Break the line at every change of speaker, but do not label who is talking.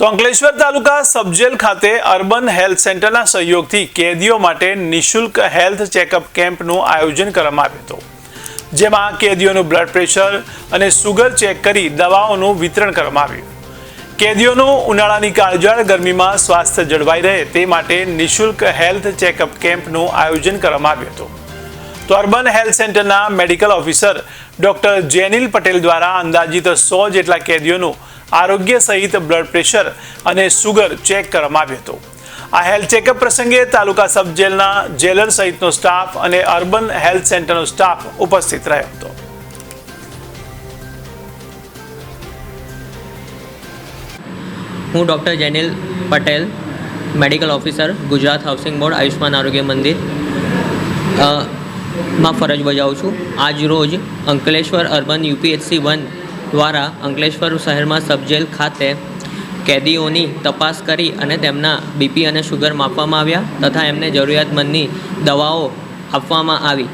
તો અંકલેશ્વર તાલુકા સબજેલ ખાતે urban health સેન્ટરના સહયોગથી કેદીઓ માટે નિઃશુલ્ક હેલ્થ ચેકઅપ કેમ્પનું આયોજન કરવામાં આવ્યું હતું. જેમાં કેદીઓનું બ્લડ પ્રેશર અને સુગર ચેક કરી દવાઓનું વિતરણ કરવામાં આવ્યું. કેદીઓનું ઉનાળાની કાળજાળ ગરમીમાં સ્વાસ્થ્ય જળવાઈ રહે તે માટે નિઃશુલ્ક હેલ્થ ચેકઅપ કેમ્પનું આયોજન કરવામાં આવ્યું હતું. તો અર્બન હેલ્થ સેન્ટરના medical officer doctor Jenil Patel દ્વારા અંદાજિત સો જેટલા કેદીઓનું આરોગ્ય સહિત બ્લડ પ્રેશર અને સુગર ચેક કરવામાં આવ્યું હતું. આ હેલ્થ ચેકઅપ પ્રસંગે તાલુકા સબ જેલના જેલર સહિતનો સ્ટાફ અને અર્બન હેલ્થ સેન્ટરનો સ્ટાફ ઉપસ્થિત રહ્યો હતો.
હું doctor Jenil Patel, medical officer, Gujarat housing board Ayushman Arogya Mandir. માં ફરજ બજાવું છું. આજ રોજ અંકલેશ્વર અર્બન યુપીએચસી વન દ્વારા અંકલેશ્વર શહેરમાં સબજેલ ખાતે કેદીઓની તપાસ કરી અને તેમના બીપી અને શુગર માપવામાં આવ્યા તથા એમને જરૂરિયાતમંદની દવાઓ આપવામાં આવી.